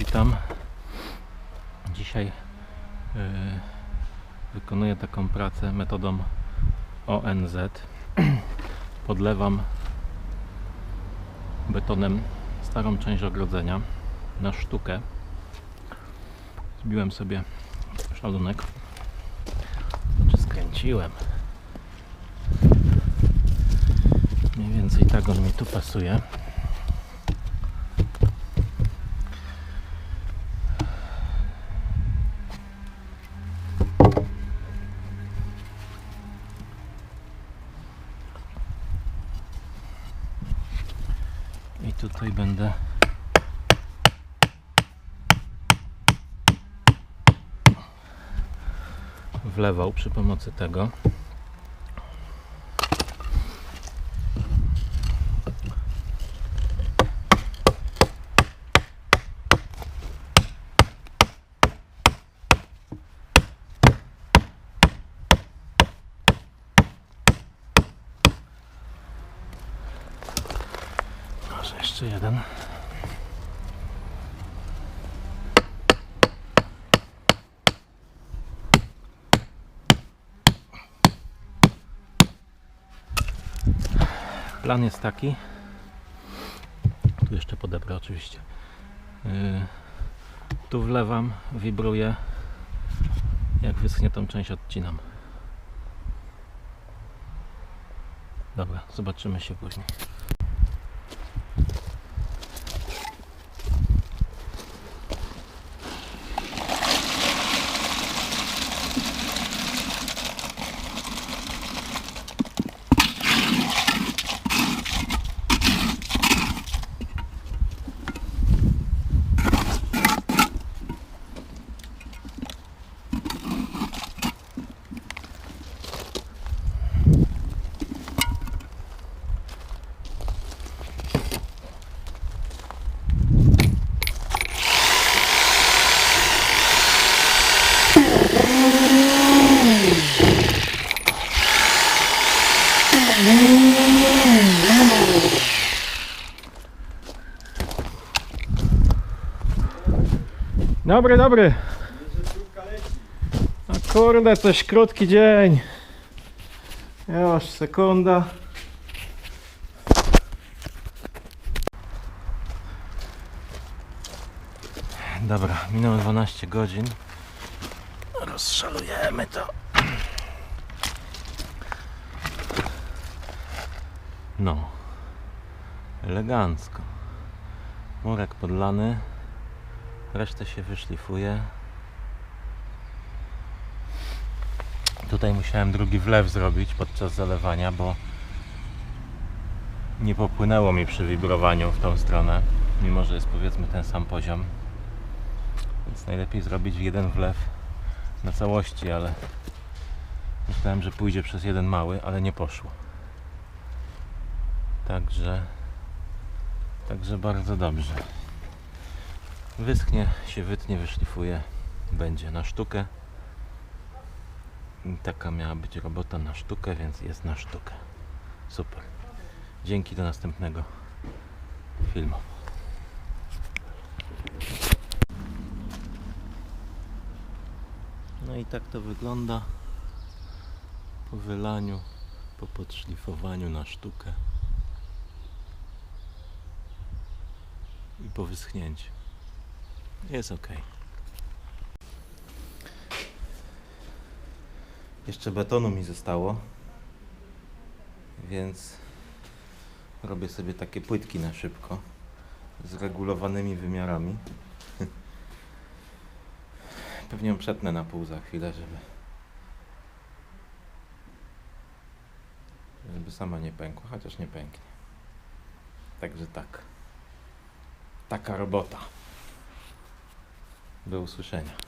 Witam. Dzisiaj y, wykonuję taką pracę metodą ONZ. Podlewam betonem starą część ogrodzenia na sztukę. Zbiłem sobie szalunek. Znaczy skręciłem. Mniej więcej tak on mi tu pasuje. I tutaj będę wlewał przy pomocy tego. Jeszcze jeden. Plan jest taki. Tu jeszcze podebrę oczywiście. Yy, tu wlewam, wibruję. Jak wyschnie tą część odcinam. Dobra, zobaczymy się później. Dobry, dobry. A kurde, coś krótki dzień. Już sekunda. Dobra, minęło 12 godzin. Rozszalujemy to. No. Elegancko. Murek podlany. Resztę się wyszlifuje. Tutaj musiałem drugi wlew zrobić podczas zalewania, bo nie popłynęło mi przy wibrowaniu w tą stronę, mimo że jest powiedzmy ten sam poziom. Więc najlepiej zrobić jeden wlew na całości, ale myślałem, że pójdzie przez jeden mały, ale nie poszło. Także także bardzo dobrze. Wyschnie, się wytnie, wyszlifuje, będzie na sztukę. I taka miała być robota na sztukę, więc jest na sztukę. Super. Dzięki do następnego filmu. No i tak to wygląda po wylaniu, po podszlifowaniu na sztukę po wyschnięciu. Jest ok. Jeszcze betonu mi zostało, więc robię sobie takie płytki na szybko z regulowanymi wymiarami. Pewnie ją przetnę na pół za chwilę, żeby żeby sama nie pękła, chociaż nie pęknie. Także tak. Taka robota. Do usłyszenia.